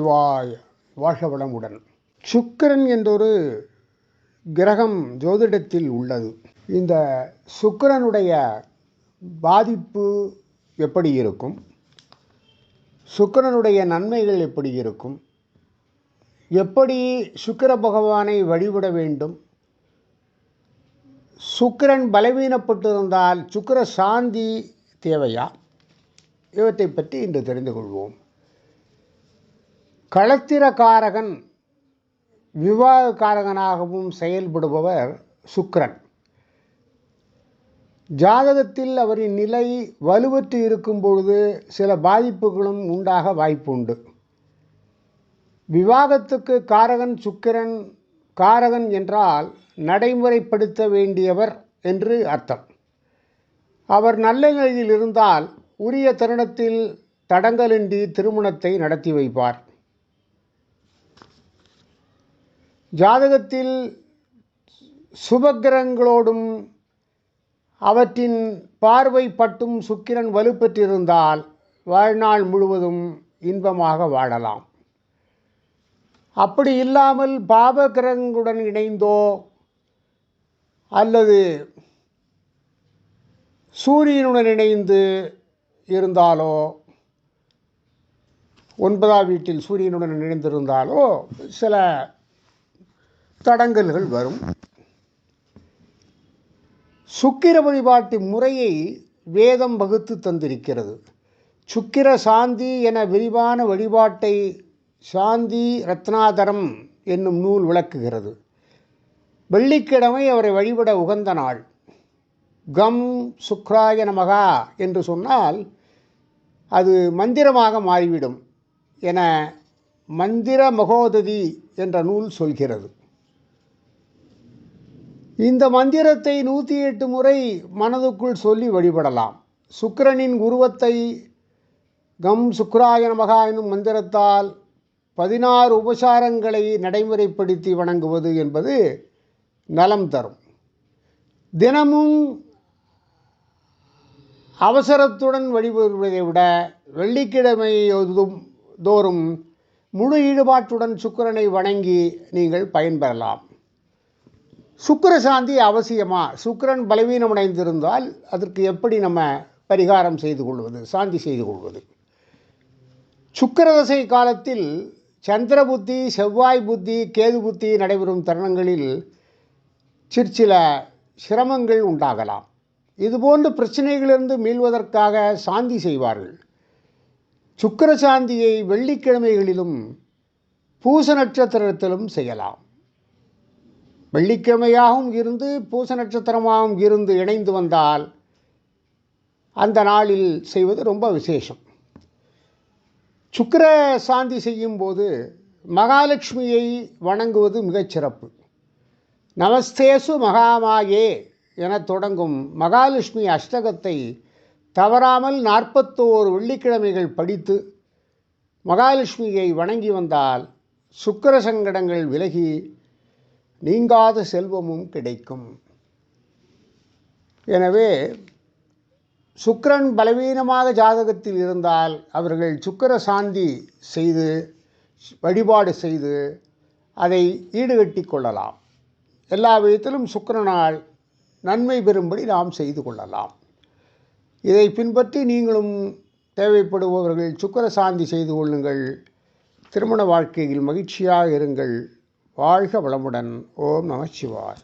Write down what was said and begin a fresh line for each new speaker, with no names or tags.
வாய் வாழ்க வளமுடன் சுக்கிரன் என்றொரு கிரகம் ஜோதிடத்தில் உள்ளது. இந்த சுக்கிரனுடைய பாதிப்பு எப்படி இருக்கும்? சுக்கிரனுடைய நன்மைகள் எப்படி இருக்கும்? எப்படி சுக்கிர பகவானை வழிபட வேண்டும்? சுக்கிரன் பலவீனப்பட்டிருந்தால் சுக்கிர சாந்தி தேவையா? இவற்றை பற்றி இன்று தெரிந்து கொள்வோம். களத்திரக்காரகன் விவாகக்காரகனாகவும் செயல்படுபவர் சுக்கிரன். ஜாதகத்தில் அவரின் நிலை வலுவற்று இருக்கும் பொழுது சில பாதிப்புகளும் உண்டாக வாய்ப்புண்டு. விவாகத்துக்கு காரகன் சுக்கிரன் காரகன் என்றால் நடைமுறைப்படுத்த வேண்டியவர் என்று அர்த்தம். அவர் நல்ல நிலையில் இருந்தால் உரிய தருணத்தில் தடங்கலின்றி திருமணத்தை நடத்தி வைப்பார். ஜாதகத்தில் சுபக்கிரகங்களோடும் அவற்றின் பார்வை பட்டும் சுக்கிரன் வலுப்பெற்றிருந்தால் வாழ்நாள் முழுவதும் இன்பமாக வாழலாம். அப்படி இல்லாமல் பாபகிரகங்களுடன் இணைந்தோ அல்லது சூரியனுடன் இணைந்து இருந்தாலோ ஒன்பதாம் வீட்டில் சூரியனுடன் இணைந்திருந்தாலோ சில தடங்கல்கள் வரும். சுக்கிர வழிபாட்டு முறையை வேதம் வகுத்து தந்திருக்கிறது. சுக்கிர சாந்தி என விரிவான வழிபாட்டை சாந்தி ரத்னாதரம் என்னும் நூல் விளக்குகிறது. வெள்ளிக்கிழமை அவரை வழிபட உகந்த நாள். கம் சுக்ராய நமகா என்று சொன்னால் அது மந்திரமாக மாறிவிடும் என மந்திர மகோததி என்ற நூல் சொல்கிறது. இந்த மந்திரத்தை நூற்றி எட்டு முறை மனதுக்குள் சொல்லி வழிபடலாம். சுக்கிரனின் உருவத்தை கம் சுக்ராய நமகா என்னும் மந்திரத்தால் பதினாறு உபசாரங்களை நடைமுறைப்படுத்தி வணங்குவது என்பது நலம் தரும். தினமும் அவசரத்துடன் வழிபடுவதை விட வெள்ளிக்கிழமை தோறும் முழு ஈடுபாட்டுடன் சுக்கிரனை வணங்கி நீங்கள் பயன்பெறலாம். சுக்கிர சாந்தி அவசியமா? சுக்கிரன் பலவீனமடைந்திருந்தால் அதற்கு எப்படி நம்ம பரிகாரம் செய்து கொள்வது சாந்தி செய்து கொள்வது? சுக்கிரதசை காலத்தில் சந்திர புத்தி செவ்வாய் புத்தி கேது புத்தி நடைபெறும் தருணங்களில் சிற்சில சிரமங்கள் உண்டாகலாம். இதுபோன்ற பிரச்சனைகளிலிருந்து மீள்வதற்காக சாந்தி செய்வார்கள். சுக்கிர சாந்தியை வெள்ளிக்கிழமைகளிலும் பூச நட்சத்திரத்திலும் செய்யலாம். வெள்ளிக்கிழமையாகவும் இருந்து பூச நட்சத்திரமாகவும் இருந்து இணைந்து வந்தால் அந்த நாளில் செய்வது ரொம்ப விசேஷம். சுக்கிர சாந்தி செய்யும்போது மகாலட்சுமியை வணங்குவது மிகச்சிறப்பு நமஸ்தேசு மகாமாயே என தொடங்கும் மகாலட்சுமி அஷ்டகத்தை தவறாமல் நாற்பத்தோரு வெள்ளிக்கிழமைகள் படித்து மகாலட்சுமியை வணங்கி வந்தால் சுக்கர சங்கடங்கள் விலகி நீங்காத செல்வமும் கிடைக்கும். எனவே சுக்கிரன் பலவீனமாக ஜாதகத்தில் இருந்தால் அவர்கள் சுக்கிர சாந்தி செய்து வழிபாடு செய்து அதை ஈடுகட்டி கொள்ளலாம். எல்லா விதத்திலும் சுக்கரனால் நன்மை பெறும்படி நாம் செய்து கொள்ளலாம். இதை பின்பற்றி நீங்களும் தேவைப்படுபவர்கள் சுக்கர சாந்தி செய்து கொள்ளுங்கள். திருமண வாழ்க்கையில் மகிழ்ச்சியாக இருங்கள். வாழ்க வளமுடன். ஓம் நம சிவாய்.